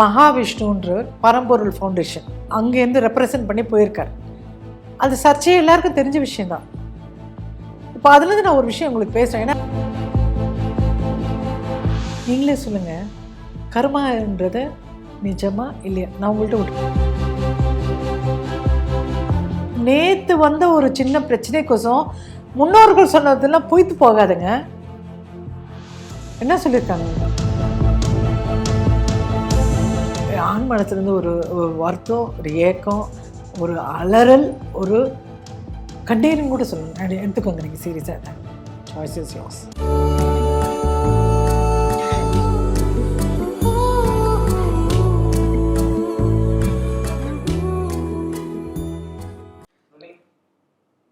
மகாவிஷ்ணுன்ற பரம்பொருள் ஃபவுண்டேஷன் அங்கேருந்து ரெப்ரசன்ட் பண்ணி போயிருக்கார். அது சர்ச்சையே எல்லாருக்கும் தெரிஞ்ச விஷயம்தான். இப்போ அதுலேருந்து நான் ஒரு விஷயம் உங்களுக்கு பேசுகிறேன் ஏன்னா நீங்களே சொல்லுங்கள் கர்மான்றது நிஜமா இல்லையா? நான் உங்கள்கிட்ட விட்டு நேற்று வந்த ஒரு சின்ன பிரச்சனைக்கோசம் முன்னோர்கள் சொன்னதெல்லாம் பொய்த்து போகாதுங்க. என்ன சொல்லியிருக்காங்க? ஆண் மனத்துலேருந்து ஒரு வருத்தம் ஒரு ஏக்கம் ஒரு அலறல் ஒரு கண்டீரும் கூட சொல்லணும். எடுத்துக்கோங்க நீங்கள் சீரியஸாக சாய்ஸ் இஸ் யோஸ்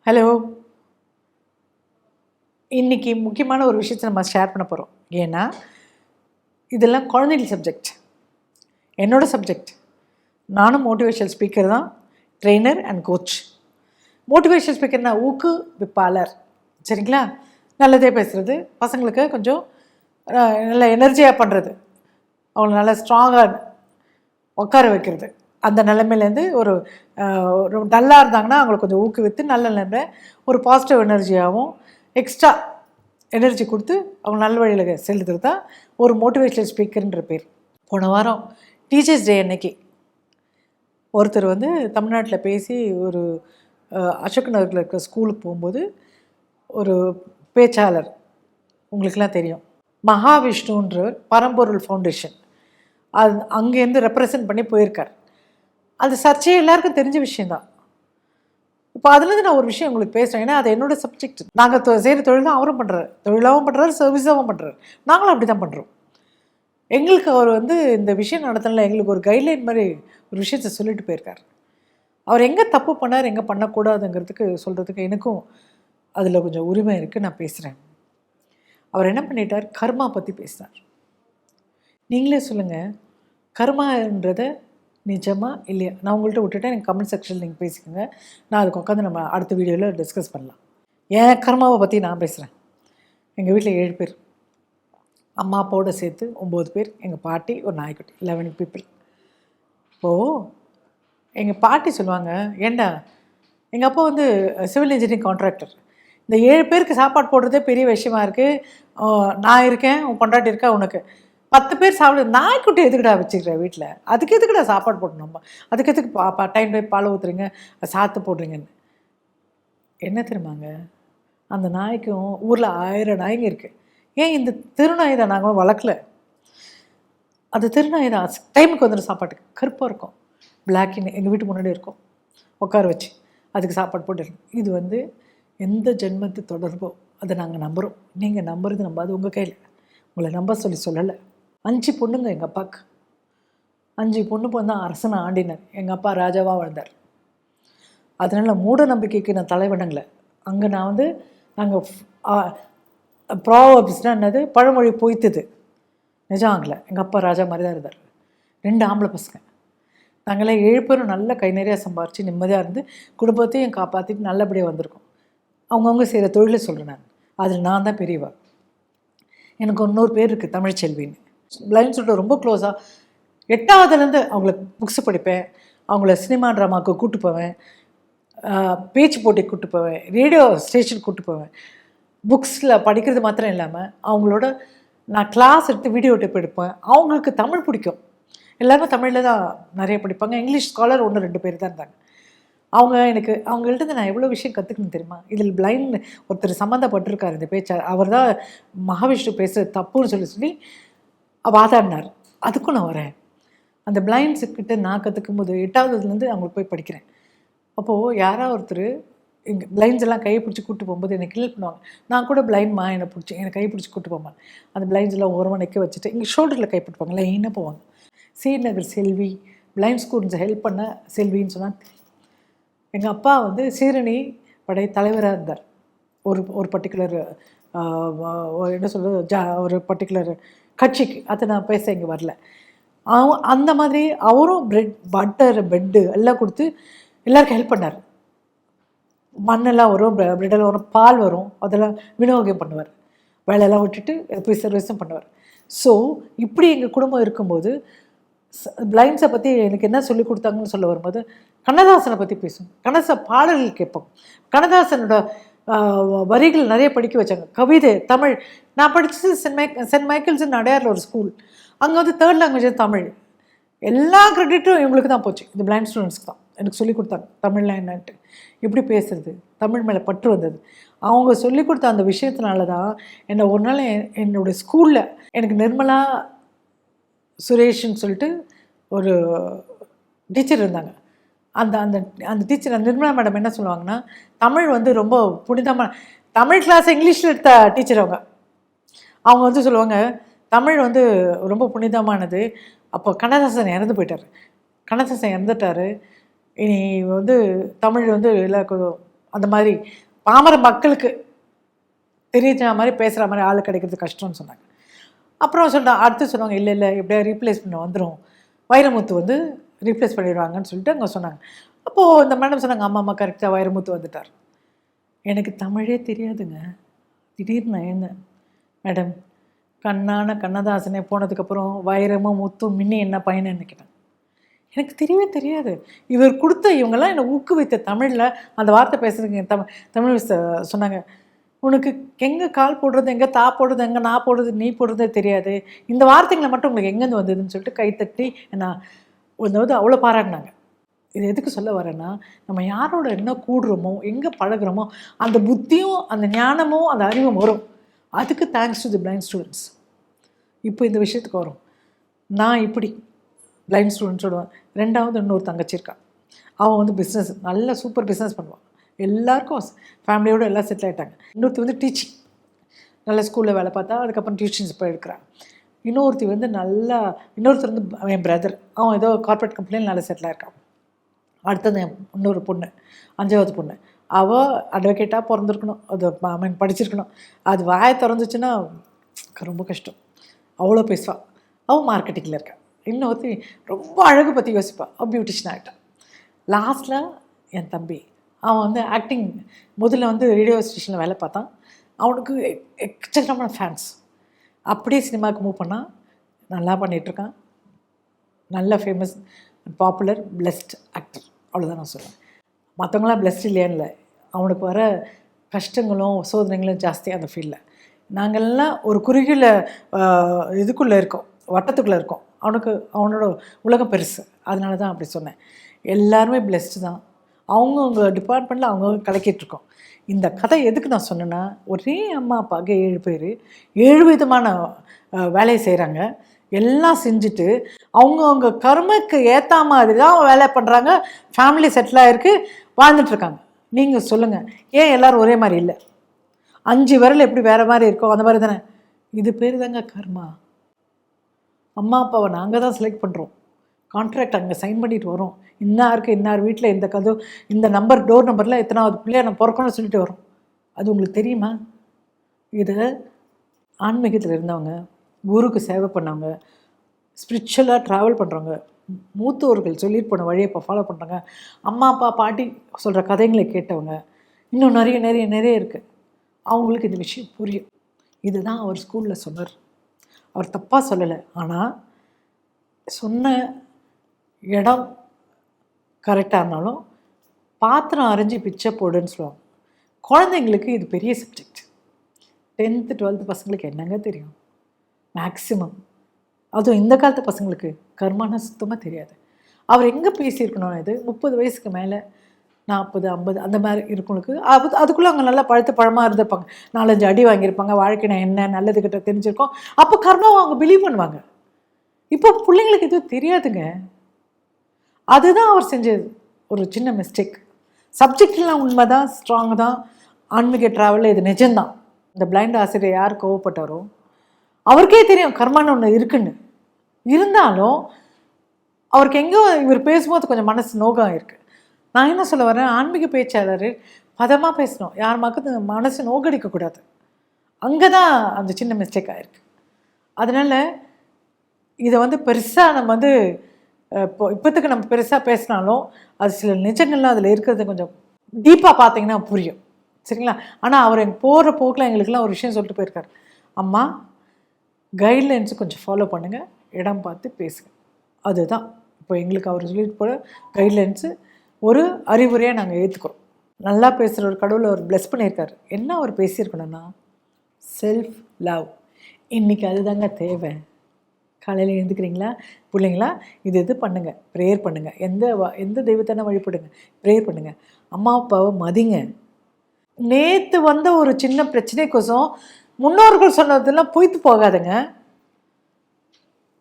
ஹலோ இன்றைக்கி முக்கியமான ஒரு விஷயத்தை நம்ம ஷேர் பண்ண போகிறோம் ஏன்னா இதெல்லாம் குழந்தைகள் சப்ஜெக்ட் என்னோடய சப்ஜெக்ட் நானும் மோட்டிவேஷனல் ஸ்பீக்கர் தான் ட்ரெய்னர் அண்ட் கோச் மோட்டிவேஷனல் ஸ்பீக்கர்னா ஊக்குவிப்பாளர் சரிங்களா? நல்லதே பேசுகிறது பசங்களுக்கு கொஞ்சம் நல்ல எனர்ஜியாக பண்ணுறது அவங்கள நல்லா ஸ்ட்ராங்காக உட்கார வைக்கிறது. அந்த நிலைமையிலேருந்து ஒரு ஒரு டல்லாக இருந்தாங்கன்னா அவங்களை கொஞ்சம் ஊக்குவித்து நல்ல நிலைமை ஒரு பாசிட்டிவ் எனர்ஜியாகவும் எக்ஸ்ட்ரா எனர்ஜி கொடுத்து அவங்க நல்ல வழியில் செலுத்துறது தான் ஒரு மோட்டிவேஷனல் ஸ்பீக்கர்ன்ற பேர். போன வாரம் டீச்சர்ஸ் டே அன்னைக்கு. ஒருத்தர் வந்து தமிழ்நாட்டில் பேசி ஒரு அசோக் நகரில் இருக்கிற ஸ்கூலுக்கு போகும்போது ஒரு பேச்சாளர் உங்களுக்கெல்லாம் தெரியும். மகாவிஷ்ணுன்ற பரம்பொருள் ஃபவுண்டேஷன். அது அங்கேருந்து ரெப்ரசன்ட் பண்ணி போயிருக்கார். அது சர்ச்சையே எல்லாருக்கும் தெரிஞ்ச விஷயந்தான் இப்போ அதுலேருந்து நான் ஒரு விஷயம் உங்களுக்கு பேசுகிறேன் ஏன்னா அது என்னோடய சப்ஜெக்ட் நாங்கள் செய்கிற தொழில் தான் அவரும் பண்ணுறாரு தொழிலாகவும் பண்ணுறாரு சர்வீஸாகவும் பண்ணுறாரு நாங்களும் அப்படி தான் பண்ணுறோம் எங்களுக்கு அவர் வந்து இந்த விஷயம் நடத்தினால எங்களுக்கு ஒரு கைட்லைன் மாதிரி ஒரு விஷயத்த சொல்லிட்டு போயிருக்கார். அவர் எங்கே தப்பு பண்ணார் எங்கே பண்ணக்கூடாதுங்கிறதுக்கு சொல்கிறதுக்கு எனக்கும் அதில் கொஞ்சம் உரிமை இருக்குது நான் பேசுகிறேன் அவர் என்ன பண்ணிட்டார்? கர்மா பற்றி பேசினார் நீங்களே சொல்லுங்கள் கர்மான்றத நிஜமா இல்லையா? நான் உங்கள்கிட்ட விட்டுட்டேன் எனக்கு கமெண்ட் செக்ஷனில் நீங்கள் பேசிக்கோங்க. நான் அதுக்கு உட்காந்து நம்ம அடுத்த வீடியோவில் டிஸ்கஸ் பண்ணலாம். என் கர்மாவை பற்றி நான் பேசுகிறேன் எங்கள் வீட்டில் ஏழு பேர். அம்மா அப்பாவோட சேர்த்து ஒம்பது பேர் எங்கள் பாட்டி ஒரு நாய்க்குட்டி லெவன் பீப்புள் இப்போது எங்கள் பாட்டி சொல்லுவாங்க ஏண்டா எங்கள் அப்பா வந்து சிவில் இன்ஜினியரிங் கான்ட்ராக்டர் இந்த ஏழு பேருக்கு சாப்பாடு போடுறதே பெரிய விஷயமா இருக்குது நான் இருக்கேன் உன் கொண்டாட்டி இருக்கா உனக்கு. பத்து பேர் சாப்பிடு நாய்க்குட்டி எதுக்குடா வச்சுக்கிற வீட்டில் அதுக்கு எதுக்குடா சாப்பாடு போடணும் அதுக்கு எதுக்கு பா பா டைம் போய் பால் ஊற்றுறீங்க சாத்து போடுறீங்கன்னு. என்ன தெரியுமாங்க? அந்த நாய்க்கும் ஊரில் ஆயிரம் நாய்ங்க இருக்குது ஏன் இந்த திருநாயுதை நாங்களும் வளர்க்கல? அது திருநாய் டைமுக்கு வந்துடும் சாப்பாட்டுக்கு கருப்பாக இருக்கும். பிளாக்கின்னு எங்கள் வீட்டு முன்னாடி இருக்கும். உட்கார வச்சு அதுக்கு சாப்பாடு போட்டுருக்கோம் இது வந்து எந்த ஜென்மத்து தொடர்போ அதை நாங்கள் நம்புகிறோம் நீங்கள் நம்புறது நம்பாது உங்கள் கையில். உங்களை நம்ப சொல்லி சொல்லலை. அஞ்சு பொண்ணுங்க எங்கள் அப்பாவுக்கு அஞ்சு பொண்ணு பொண்ணு தான் அரசனை ஆண்டினார். எங்கள் அப்பா ராஜாவாக வாழ்ந்தார். அதனால் மூட நம்பிக்கைக்கு நான் தலைவணங்களை அங்கே நான் வந்து நாங்கள் ப்ராவப்ஸ்னால் என்னது? பழமொழி பொய்த்துது. நிஜம் ஆகலை. எங்கள் அப்பா ராஜா மாதிரி தான் இருந்தார். ரெண்டு ஆம்பளை பசங்க. நாங்களாம் ஏழு பேரும் நல்ல கை நிறையா சம்பாரித்து நிம்மதியாக இருந்து குடும்பத்தையும் காப்பாற்றிட்டு நல்லபடியாக வந்திருக்கோம். அவங்கவுங்க செய்கிற தொழிலை சொல்கிறேன் நான். அதில் நான் தான் பெரியவா. எனக்கு இன்னொரு பேர் இருக்குது தமிழ்ச்செல்வின்னு பிளைண்ட் சொல்லிட்டு ரொம்ப க்ளோஸாக எட்டாவதுலேருந்து அவங்கள புக்ஸ் படிப்பேன். அவங்கள சினிமா ட்ராமாவுக்கு கூப்பிட்டு போவேன். பேச்சு போட்டிக்கு கூப்பிட்டு போவேன். ரேடியோ ஸ்டேஷனுக்கு கூப்பிட்டு போவேன். புக்ஸில் படிக்கிறது மாத்திரம் இல்லாமல் அவங்களோட நான் கிளாஸ் எடுத்து வீடியோ டேப் எடுப்பேன். அவங்களுக்கு தமிழ் பிடிக்கும். எல்லாருமே தமிழில் தான் நிறைய படிப்பாங்க. இங்கிலீஷ் ஸ்காலர் ஒன்று ரெண்டு பேர் தான் இருந்தாங்க. அவங்க எனக்கு அவங்கள்ட்ட நான் எவ்வளோ விஷயம் கற்றுக்கணும் தெரியுமா? இதில் பிளைண்ட் ஒருத்தர் சம்மந்தப்பட்டிருக்கார் இந்த பேச்சா. அவர் தான் மகாவிஷ்ணு பேசுகிறது தப்புன்னு சொல்லி சொல்லி வாதாடினார். அதுக்கும் நான் வரேன். அந்த பிளைண்ட்ஸுக்கிட்ட நான் கற்றுக்கும் போது எட்டாவதுலேருந்து அவங்களுக்கு போய் படிக்கிறேன். அப்போது யாராவது ஒருத்தர் இங்கே பிளைண்ட்ஸ் எல்லாம் கையை பிடிச்சி கூட்டு போகும்போது என்னை கில் பண்ணுவாங்க. நான் கூட பிளைண்ட்மா என்னை பிடிச்சி என்னை கை பிடிச்சி கூட்டு போவாங்க அந்த பிளைண்ட்ஸ் எல்லாம் ஓரமாக நிற்க வச்சுட்டு இங்கே ஷோல்டரில் கை போட்டுப்பாங்க லைனாக போவாங்க. சீநகர் செல்வி. பிளைண்ட் ஸ்கூல்ஸ் ஹெல்ப் பண்ண செல்வின்னு சொன்னால் எங்கள் அப்பா வந்து சீரணி படை தலைவராக இருந்தார். ஒரு ஒரு பர்டிகுலர் என்ன சொல்கிறது ஜா ஒரு பர்டிகுலர் கட்சிக்கு. அதை நான் பேச இங்கே வரல. அவ அந்த மாதிரி அவரும் பிரெட் பட்டர் பெட்டு எல்லாம் கொடுத்து எல்லாருக்கும் ஹெல்ப் பண்ணார். மண்ணெல்லாம் வரும் பிரெட்டெல்லாம் வரும் பால் வரும் அதெல்லாம் விநியோகம் பண்ணுவார். வேலையெல்லாம் விட்டுட்டு போய் சர்வீஸும் பண்ணுவார். ஸோ இப்படி எங்கள் குடும்பம் இருக்கும்போது பிளைண்ட்ஸை பற்றி எனக்கு என்ன சொல்லி கொடுத்தாங்கன்னு சொல்ல வரும்போது கண்ணதாசனை பற்றி பேசும் கண்ணதாச பாடல்கள் கேட்போம். கண்ணதாசனோட வரிகள் நிறைய படிக்க வச்சாங்க. கவிதை தமிழ். நான் படித்தது சென்ட் மைக் சென்ட் மைக்கேல்ஸ் அடையாரில் ஒரு ஸ்கூல் அங்கே வந்து தேர்ட் லாங்குவேஜ் தமிழ். எல்லா கிரெடிட்டும் இவங்களுக்கு தான் போச்சு. இந்த பிளைண்ட் ஸ்டூடெண்ட்ஸ்க்கு தான். எனக்கு சொல்லி கொடுத்தாங்க தமிழ்லாம் என்னன்ட்டு. எப்படி பேசுறது? தமிழ் மேலே பற்று வந்தது. அவங்க சொல்லிக் கொடுத்த அந்த விஷயத்தினால தான் என்னை ஒரு நாள் என்- என்னோட ஸ்கூலில் எனக்கு நிர்மலா சுரேஷ்னு சொல்லிட்டு ஒரு டீச்சர் இருந்தாங்க. அந்த அந்த அந்த டீச்சர் நிர்மலா மேடம் என்ன சொல்லுவாங்கன்னா தமிழ் வந்து ரொம்ப புனிதமான தமிழ் கிளாஸ் இங்கிலீஷில் எடுத்த டீச்சர் அவங்க. அவங்க வந்து சொல்லுவாங்க தமிழ் வந்து ரொம்ப புனிதமானது. அப்போ கண்ணதாசன் இறந்து போயிட்டார். கண்ணதாசன் இறந்துட்டார். இனி வந்து தமிழ் வந்து எல்லாருக்கும் அந்த மாதிரி பாமர மக்களுக்கு தெரிஞ்ச மாதிரி பேசுகிற மாதிரி ஆள் கிடைக்கிறது கஷ்டம்னு சொன்னாங்க. அப்புறம் சொன்னாங்க அடுத்து சொன்னாங்க இல்லை இல்லை எப்படியா ரீப்ளேஸ் பண்ண வந்துடும் வைரமுத்து வந்து ரீப்ளேஸ் பண்ணிடுவாங்கன்னு சொல்லிட்டு அங்கே சொன்னாங்க. அப்போது இந்த மேடம் சொன்னாங்க அம்மா அம்மா கரெக்டாக வைரமுத்து வந்துட்டார். எனக்கு தமிழே தெரியாதுங்க. திடீர்னு என்ன மேடம் கண்ணான கண்ணதாசனே போனதுக்கப்புறம் வைரமும் முத்தும் மின்னி என்ன பையன்னு? கேட்டேன் எனக்கு தெரியவே தெரியாது. இவர் கொடுத்த இவங்கெல்லாம் என்னை ஊக்குவித்த தமிழில் அந்த வார்த்தை பேசுறதுக்கு தமிழ் தமிழ் சொன்னாங்க உனக்கு எங்கே கால் போடுறது எங்கே தா போடுறது எங்கே நான் போடுறது நீ போடுறதே தெரியாது. இந்த வார்த்தைங்களை மட்டும் உங்களுக்கு எங்கேருந்து வந்ததுன்னு சொல்லிட்டு கைத்தட்டி என்ன வந்து அவ்வளோ பாராட்டினாங்க. இது எதுக்கு சொல்ல வரேன்னா நம்ம யாரோட என்ன கூடுறோமோ எங்கே பழகுறோமோ அந்த புத்தியும் அந்த ஞானமும் அந்த அறிவும் வரும். அதுக்கு thanks to the blind students இப்போ இந்த விஷயத்துக்கு வரும். நான் இப்படி பிளைண்ட் ஸ்டூடெண்ட் சொல்லுவான் ரெண்டாவது இன்னொரு தங்கச்சி இருக்கா? அவன் வந்து பிஸ்னஸ் நல்ல சூப்பர் பிஸ்னஸ் பண்ணுவான். எல்லாருக்கும் ஃபேமிலியோடு எல்லாம் செட்டில் ஆகிட்டாங்க இன்னொருத்தி வந்து டீச்சிங் நல்ல ஸ்கூலில் வேலை பார்த்தா அதுக்கப்புறம் டியூஷன்ஸ் போய் எடுக்கிறான் இன்னொருத்தி வந்து நல்லா இன்னொருத்தர் வந்து என் பிரதர் அவன் ஏதோ கார்ப்பரேட் கம்பெனியில் நல்லா செட்டில் ஆயிருக்கான். அடுத்தது என் இன்னொரு பொண்ணு அஞ்சாவது பொண்ணு. அவள் அட்வொகேட்டாக பிறந்திருக்கணும். அது ஐ மீன் படிச்சிருக்கணும். அது வாயை திறந்துச்சுன்னா ரொம்ப கஷ்டம். அவ்வளோ பேசுவாள் அவள் மார்க்கெட்டிங்கில் இருக்கான் இன்னொருத்தி ரொம்ப அழகு பற்றி யோசிப்பாள் அவள் பியூட்டிஷியன் ஆகிட்டான் லாஸ்ட்டில் என் தம்பி அவன் வந்து ஆக்டிங் முதல்ல வந்து ரேடியோ ஸ்டேஷனில் வேலை பார்த்தான். அவனுக்கு எக்- எக்கச்சக்கமான ஃபேன்ஸ் அப்படியே சினிமாவுக்கு மூவ் பண்ணால் நல்லா பண்ணிகிட்ருக்கான் நல்ல ஃபேமஸ் பாப்புலர் பிளெஸ்ட் ஆக்டர் அவ்வளோதான் நான் சொல்லுவேன் மற்றவங்களாம் பிளெஸ்ட் இல்லையான்னு இல்லை. அவனுக்கு வர கஷ்டங்களும் சோதனைகளும் ஜாஸ்தி அந்த ஃபீல்டில் நாங்கள்லாம் ஒரு குறுகிய இதுக்குள்ளே இருக்கோம். வட்டத்துக்குள்ளே இருக்கோம். அவனுக்கு அவனோட உலகம் பெருசு. அதனால தான் அப்படி சொன்னேன். எல்லாருமே பிளெஸ்டு தான். அவங்கவுங்க டிபார்ட்மெண்ட்டில் அவங்கவுங்க கலக்கிட்டு இருக்கோம் இந்த கதை எதுக்கு நான் சொன்னேன்னா ஒரே அம்மா அப்பாவுக்கு ஏழு பேர் ஏழு விதமான வேலையை செய்கிறாங்க எல்லாம் செஞ்சுட்டு அவங்கவுங்க கர்மக்கு ஏற்ற மாதிரி தான் வேலை பண்ணுறாங்க ஃபேமிலி செட்டில் ஆகிருக்கு வாழ்ந்துட்டுருக்காங்க நீங்கள் சொல்லுங்கள் ஏன் எல்லோரும் ஒரே மாதிரி இல்லை? அஞ்சு விரல் எப்படி வேறு மாதிரி இருக்கோ அந்த மாதிரி தானே. இது பேர் தாங்க கர்மா. அம்மா அப்பாவை நாங்கள் தான் செலக்ட் பண்ணுறோம் கான்ட்ராக்ட் அங்கே சைன் பண்ணிட்டு வரோம். இன்னாருக்கு இன்னார் வீட்டில் இந்த கதவு இந்த நம்பர் டோர் நம்பரில் எத்தனாவது பிள்ளைய நான் பிறக்கணும்னு சொல்லிட்டு வரோம். அது உங்களுக்கு தெரியுமா? இது ஆன்மீகத்தில் இருந்தவங்க குருக்கு சேவை பண்ணவங்க ஸ்பிரிச்சுவலாக ட்ராவல் பண்ணுறவங்க மூத்தோர்கள் சொல்லிட்டு போன வழியை இப்போ ஃபாலோ பண்ணுறாங்க அம்மா அப்பா பாட்டி சொல்கிற கதைகளை கேட்டவங்க இன்னும் நிறைய நிறைய நிறைய இருக்குது அவங்களுக்கு இந்த விஷயம் புரியும். இதுதான் அவர் ஸ்கூலில் சொன்னார். அவர் தப்பாக சொல்லலை. ஆனால் சொன்ன இடம் கரெக்டாக இருந்தாலும் பாத்திரம் அரைஞ்சி பிச்சை போடுன்னு சொல்லுவாங்க. குழந்தைங்களுக்கு இது பெரிய சப்ஜெக்ட் டென்த்து டுவெல்த்து பசங்களுக்கு என்னங்க தெரியும்? மேக்ஸிமம் அதுவும் இந்த காலத்து பசங்களுக்கு கர்மான சுத்தமாக தெரியாது. அவர் எங்கே பேசியிருக்கணும் இது? முப்பது வயசுக்கு மேலே நாற்பது ஐம்பது அந்த மாதிரி இருக்கவங்களுக்கு அது அதுக்குள்ளே அவங்க நல்லா பழுத்த பழமாக இருந்திருப்பாங்க. நாலஞ்சு அடி வாங்கியிருப்பாங்க. வாழ்க்கைனா என்ன நல்லது கிட்ட தெரிஞ்சிருக்கோம். அப்போ கர்மாவை அவங்க பிலீவ் பண்ணுவாங்க. இப்போ பிள்ளைங்களுக்கு எதுவும் தெரியாதுங்க. அதுதான் அவர் செஞ்சது ஒரு சின்ன மிஸ்டேக் சப்ஜெக்ட்லாம் உண்மை தான் ஸ்ட்ராங் தான். ஆன்மீக ட்ராவலில் இது நிஜம்தான். இந்த பிளைண்ட் ஆசிரியர் யார் கோவப்பட்டாரோ அவருக்கே தெரியும் கர்மான்னு ஒன்று இருக்குன்னு. இருந்தாலும் அவருக்கு எங்கே இவர் பேசும்போது கொஞ்சம் மனசு நோகம் இருக்குது நான் என்ன சொல்ல வரேன்? ஆன்மீக பேச்சாளர் பதமாக பேசணும். யார் மக்கள் மனசு நோக்கடிக்கக்கூடாது. அங்கே தான் அந்த சின்ன மிஸ்டேக் ஆகிருக்கு அதனால் இதை வந்து பெருசாக நம்ம வந்து இப்போ இப்போத்துக்கு நம்ம பெருசாக பேசினாலும் அது சில நிஜங்கள்லாம் அதில் இருக்கிறது கொஞ்சம் டீப்பாக பார்த்தீங்கன்னா புரியும். சரிங்களா? ஆனால் அவர் எங்கள் போகிற போக்கில் எங்களுக்கெல்லாம் ஒரு விஷயம் சொல்லிட்டு போயிருக்கார். அம்மா கைட்லைன்ஸை கொஞ்சம் ஃபாலோ பண்ணுங்கள் இடம் பார்த்து பேசுங்க. அதுதான். இப்போ எங்களுக்கு அவர் சொல்லிட்டு போகிற கைட்லைன்ஸு ஒரு அறிவுரையாக நாங்கள் ஏற்றுக்கிறோம் நல்லா பேசுகிற ஒரு கடவுளை அவர் ப்ளெஸ் பண்ணியிருக்காரு. என்ன அவர் பேசியிருக்கணும்னா செல்ஃப் லவ் இன்றைக்கி அதுதாங்க தேவை. காலையில் எழுந்துக்கிறீங்களா? பிள்ளைங்களா இது இது பண்ணுங்கள் ப்ரேயர் பண்ணுங்கள் எந்த எந்த தெய்வத்தான வழிபடுங்க? ப்ரேயர் பண்ணுங்கள் அம்மா அப்பாவை மதிங்க. நேற்று வந்த ஒரு சின்ன பிரச்சனைக்கோசம் முன்னோர்கள் சொன்னதெல்லாம் பொய்த்து போகாதுங்க.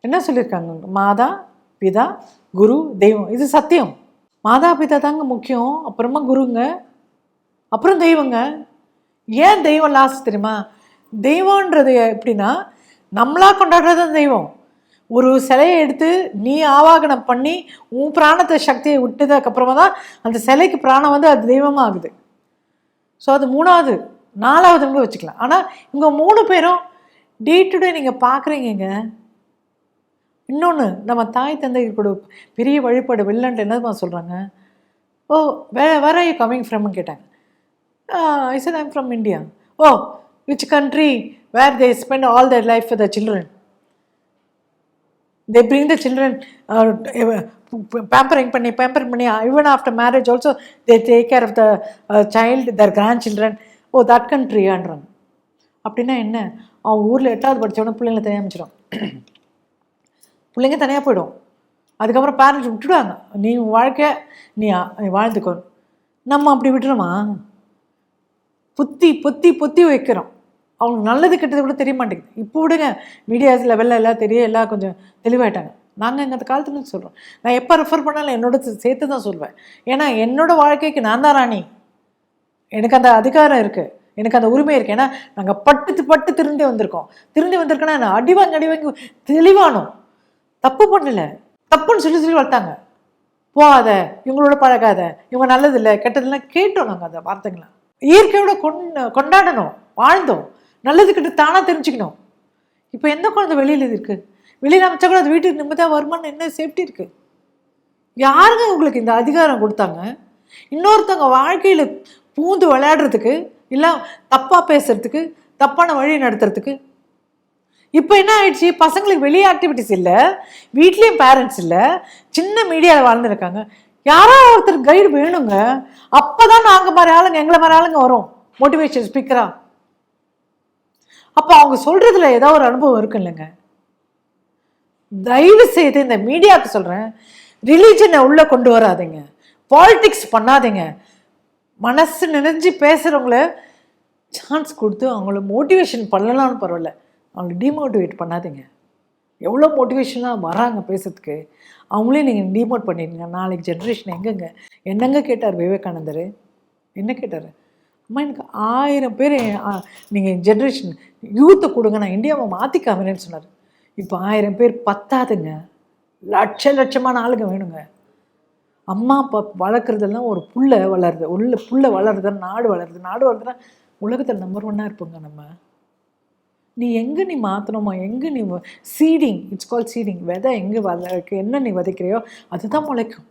என்ன சொல்லியிருக்காங்க? மாதா பிதா குரு தெய்வம். இது சத்தியம். மாதா பிதா தாங்க முக்கியம் அப்புறமா குருங்க அப்புறம் தெய்வங்க. ஏன் தெய்வம் லாஸ்ட் தெரியுமா? தெய்வம்ன்றது எப்படின்னா நம்மளாக கொண்டாடுறது தான் தெய்வம். ஒரு சிலையை எடுத்து நீ ஆவாகனம் பண்ணி உன் பிராணத்தை சக்தியை விட்டதுக்கப்புறமா தான் அந்த சிலைக்கு பிராணம் வந்து அது தெய்வமாக ஆகுது ஸோ அது மூணாவது நாலாவது வச்சுக்கலாம். ஆனால் இவங்க மூணு பேரும் டே டு டே நீங்கள் பார்க்குறீங்க இன்னொன்று நம்ம தாய் தந்தை கூட பெரிய வழிபாடு வெள்ளன்ட்டு என்னதுமா சொல்கிறாங்க ஓ way where are you coming ஃப்ரம்னு கேட்டாங்க. I said I'm from India oh which country where they spend all their life the children they they the children pampering பண்ணி பேம்பரிங் பண்ணி even after marriage also they take care of the child their grandchildren oh that கண்ட்ரியான்றாங்க அப்படின்னா என்ன? அவன் ஊரில் எட்டாவது படித்தவொடனே பிள்ளைங்களை தனியாக பிள்ளைங்க தனியாக போயிடும். அதுக்கப்புறம் பேரண்ட்ஸ் விட்டுடுவாங்க. நீ உன் வாழ்க்கை நீ நீ வாழ்ந்துக்கோ. நம்ம அப்படி விட்டுறோமா? புத்தி பொத்தி பொத்தி வைக்கிறோம். அவங்களுக்கு நல்லது கெட்டது கூட தெரிய மாட்டேங்குது. இப்போ விடுங்க மீடியாஸ் லெவலில் எல்லாம் தெரிய எல்லாம் கொஞ்சம் தெளிவாயிட்டாங்க. நாங்கள் எங்கள் காலத்துல சொல்கிறோம் நான் எப்போ ரெஃபர் பண்ணாலும் என்னோட சேர்த்து தான் சொல்வேன். ஏன்னா என்னோடய வாழ்க்கைக்கு நான் தான் ராணி. எனக்கு அந்த அதிகாரம் இருக்குது எனக்கு அந்த உரிமை இருக்குது ஏன்னா நாங்கள் பட்டு பட்டு திருந்தி வந்திருக்கோம். திருந்தி வந்திருக்கோன்னா நான் அடி வாங்கி அடி வாங்கி தெளிவானோம். தப்பு பண்ணல. தப்புன்னு சொல்லி சொல்லி வளர்த்தாங்க. போகாத இவங்களோட பழகாத இவங்க நல்லது இல்லை கெட்டதெல்லாம் கேட்டோம் நாங்கள் அந்த வார்த்தைகளை இயற்கையோட கொண் கொண்டாடணும் வாழ்ந்தோம். நல்லது கெட்டு தானாக தெரிஞ்சுக்கணும். இப்போ எந்த குழந்தை வெளியில் இருக்குது வெளியில் அமைச்சா கூட அது வீட்டுக்கு நிம்மதியாக வருமானம் என்ன சேஃப்டி இருக்குது யாருங்க உங்களுக்கு இந்த அதிகாரம் கொடுத்தாங்க? இன்னொருத்தவங்க வாழ்க்கையில் பூந்து விளையாடுறதுக்கு இல்லை தப்பாக பேசுறதுக்கு தப்பான வழி நடத்துறதுக்கு இப்போ என்ன ஆயிடுச்சு? பசங்களுக்கு வெளியே ஆக்டிவிட்டிஸ் இல்லை. வீட்லேயும் பேரண்ட்ஸ் இல்லை. சின்ன மீடியாவில் வாழ்ந்துருக்காங்க யாரோ ஒருத்தர் கைடு வேணுங்க. அப்போ தான் நாங்கள் மாதிரி ஆளுங்க எங்களை மாதிரி ஆளுங்க வரும். மோட்டிவேஷன் ஸ்பீக்கராக அப்போ அவங்க சொல்கிறதுல ஏதோ ஒரு அனுபவம் இருக்கு இல்லைங்க தயவு செய்து இந்த மீடியாவுக்கு சொல்கிறேன் ரிலீஜனை உள்ளே கொண்டு வராதீங்க. பாலிட்டிக்ஸ் பண்ணாதீங்க. மனசு நினைஞ்சு பேசுகிறவங்கள சான்ஸ் கொடுத்து அவங்கள மோட்டிவேஷன் பண்ணலாம்னு பரவாயில்ல. அவங்கள டிமோட்டிவேட் பண்ணாதீங்க. எவ்வளோ மோட்டிவேஷனாக வராங்க பேசுறதுக்கு? அவங்களே நீங்கள் டிமோட் பண்ணிடுங்க. நாளைக்கு ஜென்ரேஷன் எங்கங்க? என்னங்க கேட்டார் விவேகானந்தர்? என்ன கேட்டார்? அம்மா எனக்கு ஆயிரம் பேர் நீங்கள் ஜென்ரேஷன் யூத்தை கொடுங்க. நான் இந்தியாவை மாற்றிக்காமனேன்னு சொன்னார். இப்போ ஆயிரம் பேர் பத்தாதுங்க. லட்ச லட்சமான ஆளுங்க வேணுங்க. அம்மா அப்பா வளர்க்குறதெல்லாம் ஒரு புல்லை வளருது. உள்ள புல்லை வளருது நாடு வளருது. நாடு வளருதுன்னா உலகத்தில் நம்பர் ஒன்னாக இருப்போங்க நம்ம. நீ எங்கே நீ மாற்றணுமா எங்கே நீ சீடிங் இட்ஸ் கால் சீடிங் விதை எங்கே வளர்க்கு என்ன நீ விதைக்கிறியோ அதுதான் முளைக்கும்.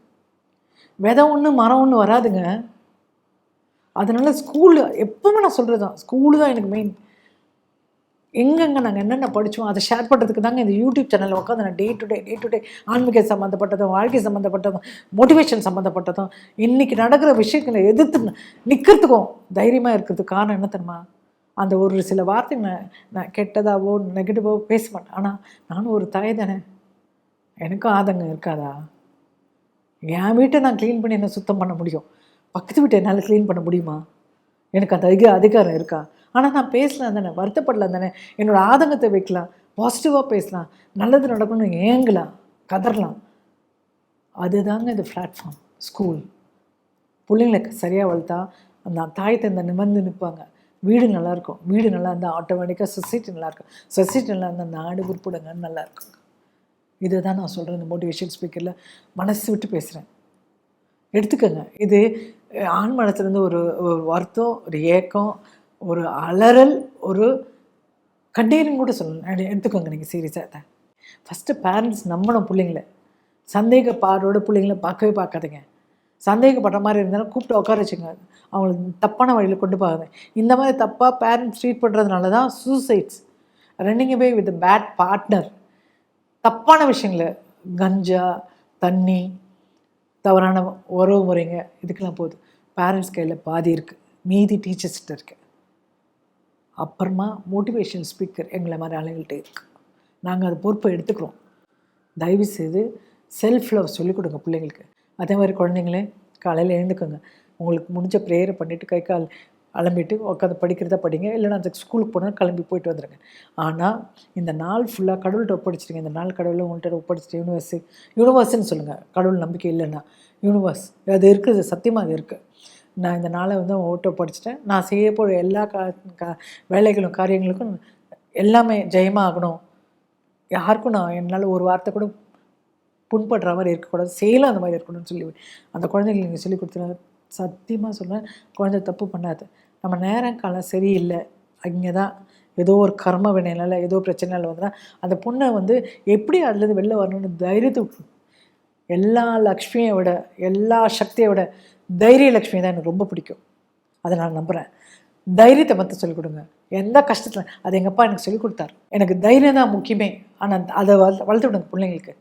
விதை ஒன்று மரம் ஒன்று வராதுங்க. அதனால் ஸ்கூலு எப்பவுமே நான் சொல்கிறது தான் ஸ்கூலு தான் எனக்கு மெயின் எங்கெங்கே நாங்கள் என்னென்ன படித்தோம் அதை ஷேர் பண்ணுறதுக்கு தாங்க இந்த யூடியூப் சேனலில் உட்காந்து நான் day to day day to day ஆன்மீக சம்மந்தப்பட்டதும் வாழ்க்கை சம்மந்தப்பட்டதும் மோட்டிவேஷன் சம்மந்தப்பட்டதும் இன்றைக்கி நடக்கிற விஷயங்களை எதிர்த்து நிற்கிறதுக்கும் தைரியமாக இருக்கிறதுக்கு காரணம் என்ன தெரியுமா? அந்த ஒரு சில வார்த்தை நான் நான் கெட்டதாவோ நெகட்டிவாவோ பேச மாட்டேன். ஆனால் நானும் ஒரு தாய் தானே. எனக்கும் ஆதங்கம் இருக்காதா? என் வீட்டை நான் க்ளீன் பண்ணி என்ன சுத்தம் பண்ண முடியும்? பக்கத்து வீட்டை என்னால் க்ளீன் பண்ண முடியுமா? எனக்கு அந்த அதிக அதிகாரம் இருக்கா? ஆனால் நான் பேசலாம் தானே வருத்தப்படலாம் தானே. என்னோடய ஆதங்கத்தை வைக்கலாம் பாசிட்டிவாக பேசலாம் நல்லது நடக்கணும்னு ஏங்கலாம் கதறலாம். அதுதாங்க இந்த பிளாட்ஃபார்ம் ஸ்கூல் பிள்ளைங்களை சரியாக வளர்த்தா அந்த தாய் தந்தை நிமிர்ந்து நிற்பாங்க. வீடு நல்லா இருக்கும் வீடு நல்லா இருந்தால் ஆட்டோமேட்டிக்காக சொசைட்டி நல்லா இருக்கும் சொசைட்டி நல்லா இருந்தால் நாடு உருப்பிடுங்கன்னு நல்லா இருக்குங்க இதை தான் நான் சொல்கிறேன் இந்த மோட்டிவேஷன் ஸ்பீக்கரில் மனசு விட்டு பேசுகிறேன் எடுத்துக்கோங்க. இது ஆண் மனசுலேருந்து ஒரு ஒரு வருத்தம் ஒரு ஏக்கம் ஒரு அலறல் ஒரு கண்ணீர்னு கூட சொல்லணும். எடுத்துக்கோங்க நீங்கள் சீரியஸாக தான் ஃபஸ்ட்டு பேரண்ட்ஸ் நம்பணும் பிள்ளைங்கள. சந்தேக பார்வையோட பிள்ளைங்கள பார்க்கவே பார்க்காதீங்க. சந்தேகப்படுற மாதிரி இருந்தாலும் கூப்பிட்டு உட்கார வச்சுங்க. அவங்கள தப்பான வழியில் கொண்டு போகாது. இந்த மாதிரி தப்பாக பேரண்ட்ஸ் ட்ரீட் பண்ணுறதுனால தான் suicides running away with bad partner தப்பான விஷயங்களை கஞ்சா தண்ணி தவறான உறவு முறைங்க இதுக்கெல்லாம் போகுது. பேரண்ட்ஸ் கையில் பாதி இருக்குது மீதி டீச்சர்ஸ்கிட்ட இருக்கு. அப்புறமா மோட்டிவேஷன் ஸ்பீக்கர் எங்களை மாதிரி ஆளுங்கள்கிட்ட இருக்கு. நாங்கள் அது பொறுப்பை எடுத்துக்கிறோம். தயவு செய்து செல்ஃப் லவ் சொல்லிக் கொடுங்க பிள்ளைங்களுக்கு. அதே மாதிரி குழந்தைங்களே காலையில் எழுந்துக்கோங்க. உங்களுக்கு முடிஞ்ச ப்ரேயரை பண்ணிவிட்டு கை கால் அலம்பிட்டு உட்காந்து படிக்கிறதா படிங்க. இல்லைன்னா அந்த ஸ்கூலுக்கு போனால் கிளம்பி போயிட்டு வந்துடுங்க ஆனால் இந்த நாள் ஃபுல்லாக கடவுள்கிட்ட ஒப்படைச்சிருங்க. இந்த நாள் கடவுளை உங்கள்கிட்ட ஒப்படைச்சிட்டு யூனிவர்ஸு யூனிவர்ஸ்னு சொல்லுங்கள் கடவுள் நம்பிக்கை இல்லைன்னா. யூனிவர்ஸ் அது இருக்குது. சத்தியமாக அது இருக்குது நான் இந்த நாளை வந்து ஓட்டோ படிச்சிட்டேன் நான் செய்ய போகிற எல்லா கா கா வேலைகளும் காரியங்களுக்கும் எல்லாமே ஜெயமாக ஆகணும். யாருக்கும் நான் என்னால் ஒரு வார்த்தை கூட புண்படுற மாதிரி இருக்கக்கூடாது செயலும் அந்த மாதிரி இருக்கணும்னு சொல்லி அந்த குழந்தைங்களுக்கு நீங்கள் சொல்லி கொடுத்துருங்க. சத்தியமாக சொல்கிறேன் குழந்தை தப்பு பண்ணாது. நம்ம நேரம் காலம் சரியில்லை அங்கே தான் ஏதோ ஒரு கர்ம வினையினால ஏதோ பிரச்சனைனால வந்தால் அந்த பொண்ணை வந்து எப்படி அதுலேருந்து வெளில வரணும்னு தைரியத்தை விட்டு எல்லா லக்ஷ்மியை விட எல்லா சக்தியை விட தைரிய லக்ஷ்மி தான் எனக்கு ரொம்ப பிடிக்கும். அதை நான் நம்புகிறேன் தைரியத்தை மட்டும் சொல்லிக் கொடுங்க. எந்த கஷ்டத்தில் அது எங்கள் அப்பா எனக்கு சொல்லிக் கொடுத்தாரு. எனக்கு தைரியம் தான் முக்கியமே. ஆனால் அதை வளர்த்து விடுங்க பிள்ளைங்களுக்கு.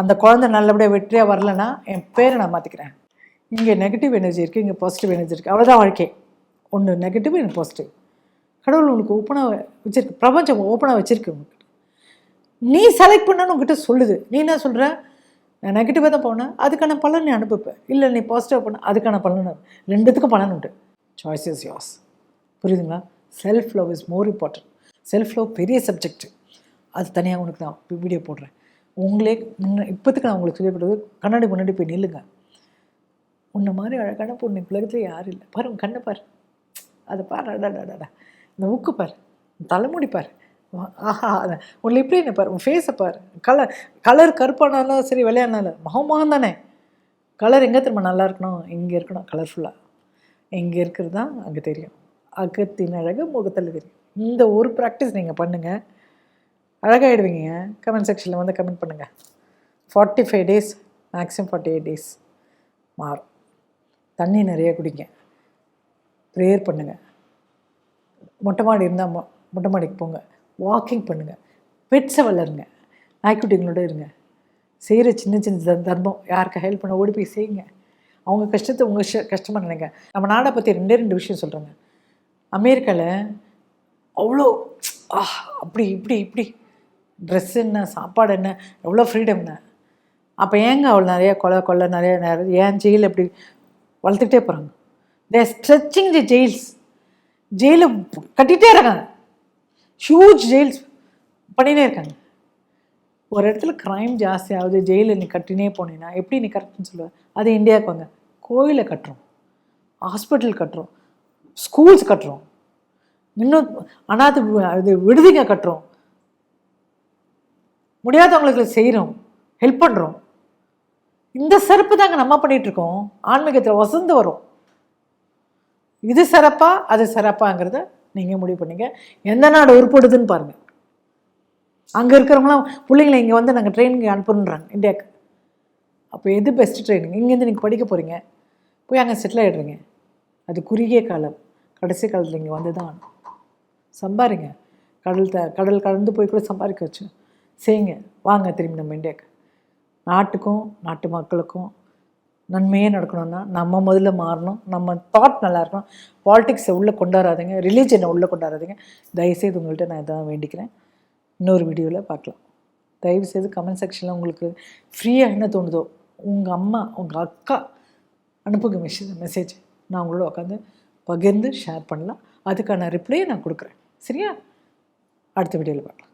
அந்த குழந்தை நல்லபடியாக வெற்றியாக வரலன்னா என் பேரை நான் மாற்றிக்கிறேன் இங்கே நெகட்டிவ் எனர்ஜி இருக்குது இங்கே பாசிட்டிவ் எனர்ஜி இருக்குது அவ்வளோதான் வாழ்க்கை. ஒன்று நெகட்டிவ் இன்னும் பாசிட்டிவ் கடவுள் உங்களுக்கு ஓப்பனாக வச்சிருக்கு. பிரபஞ்சம் ஓப்பனாக வச்சுருக்கு உங்களுக்கு நீ செலக்ட் பண்ணணும்னு உங்ககிட்ட சொல்லுது. நீ என்ன சொல்கிற நான் நெகட்டிவாக தான் போனேன். அதுக்கான பலன் நீ அனுப்பிப்பேன் இல்லை நீ பாசிட்டிவாக பண்ண அதுக்கான பலன் ரெண்டுத்துக்கும் பலன் உண்டு. சாய்ஸ் இஸ் யாஸ் புரியுதுங்களா? Self love is more important self love பெரிய சப்ஜெக்ட் அது தனியாக உனக்கு தான் வீடியோ போடுறேன். உங்களே முன்ன இப்போத்துக்கு நான் உங்களுக்கு சொல்லிக் கண்ணாடி முன்னாடி போய் நில்லுங்க. உன்னை மாதிரி அழகான பொண்ணு உலகத்தில் யாரும் இல்லை. பாரு உன் கண்ணை பாரு. அதை பாரு அடாடாடா இந்த உக்கு பாரு. தலைமுடி பாரு. ஆஹா அதை. உன்னை எப்படி என்ன பாரு. உன் ஃபேஸை பாரு. கலர் கலர் கருப்பானாலும் சரி வெள்ளையானாலும் முகமாக தானே. கலர் எங்கே திரும்ப நல்லா இருக்கணும்? இங்கே இருக்கணும். கலர்ஃபுல்லாக இங்கே இருக்கிறது தான் அங்கே தெரியும். அகத்தின் அழகு முகத்தில் தெரியும். இந்த ஒரு ப்ராக்டிஸ் நீங்கள் பண்ணுங்கள் அழகாகிடுவீங்க கமெண்ட் செக்ஷனில் வந்து கமெண்ட் பண்ணுங்கள் forty five days maximum forty eight days மாறும் தண்ணி நிறைய குடிங்க. ப்ரேயர் பண்ணுங்கள் மொட்டை மாடி இருந்தால் மொ மொட்டை மாடிக்கு போங்க. வாக்கிங் பண்ணுங்கள் பெட்ஸை வளருங்க நாய்க்குட்டிங்களோட இருங்க. செய்கிற சின்ன சின்ன தர்மம். யாருக்கு ஹெல்ப் பண்ண ஓடி போய் செய்யுங்க. அவங்க கஷ்டத்தை உங்கள் கஷ்டமாக நினைங்க. நம்ம நாடை பற்றி ரெண்டே ரெண்டு விஷயம் சொல்கிறேங்க அமெரிக்காவில் அவ்வளோ அப்படி இப்படி இப்படி ட்ரெஸ் என்ன சாப்பாடு என்ன எவ்வளோ ஃப்ரீடம்னு அப்போ ஏங்க அவ்வளோ நிறைய கொலை கொள்ளை நிறைய நிறைய ஏன் ஜெயில் எப்படி வளர்த்துக்கிட்டே போகிறாங்க? They stretching the jails jail கட்டிகிட்டே இருக்காங்க. ஹியூஜ் ஜெயில்ஸ் பண்ணினே இருக்காங்க. ஒரு இடத்துல க்ரைம் ஜாஸ்தி ஆகுது ஜெயிலில் நீ கட்டினே போனீங்கன்னா எப்படி நீ கரெக்ட்னு சொல்லுவேன் அது இந்தியாவுக்கு வாங்க. கோயிலை கட்டுறோம். ஹாஸ்பிட்டல் கட்டுறோம். ஸ்கூல்ஸ் கட்டுறோம். இன்னும் அனாதை இது விடுதிங்க கட்டுறோம். முடியாதவங்களுக்கு செய்கிறோம் ஹெல்ப் பண்ணுறோம் இந்த சிறப்பு தாங்க நம்ம பண்ணிகிட்ருக்கோம் ஆன்மீகத்தில் வசந்து வரும் இது சிறப்பா அது சிறப்பாங்கிறத நீங்கள் முடிவு பண்ணிங்க. எந்த நாடு உருப்படுதுன்னு பாருங்கள் அங்கே இருக்கிறவங்களாம் பிள்ளைங்களை இங்கே வந்து நாங்கள் ட்ரெயினிங் அனுப்புன்றாங்க இந்தியாவுக்கு அப்போ எது பெஸ்ட் ட்ரைனிங் இங்கேருந்து நீங்கள் படிக்க போகிறீங்க போய் அங்கே செட்டில் ஆகிடுறீங்க அது குறுகிய காலம். கடைசி காலத்தில் இங்கே வந்து தான் ஆகணும். சம்பாரிங்க. கடல் த கடல் கடந்து போய் கூட சம்பாதிக்க வச்சு செய்யுங்க. வாங்க திரும்பி நம்ம இந்தியாவுக்கு. நாட்டுக்கும் நாட்டு மக்களுக்கும் நன்மையே நடக்கணும்னா நம்ம முதல்ல மாறணும். நம்ம தாட் நல்லா இருக்கணும். பாலிடிக்ஸை உள்ளே கொண்டாடாதீங்க ரிலீஜனை உள்ளே கொண்டாடாதீங்க தயவுசெய்து உங்கள்கிட்ட நான் இதான் வேண்டிக்கிறேன். இன்னொரு வீடியோவில் பார்க்கலாம். தயவுசெய்து கமெண்ட் செக்ஷனில் உங்களுக்கு ஃப்ரீயாக என்ன தோணுதோ உங்கள் அம்மா உங்கள் அக்கா அனுப்புங்க மெசேஜ் மெசேஜ் நான் உங்களோட உட்காந்து பகிர்ந்து ஷேர் பண்ணலாம். அதுக்கான ரிப்ளையை நான் கொடுக்குறேன். சரியா? அடுத்த வீடியோவில் பார்க்கலாம்.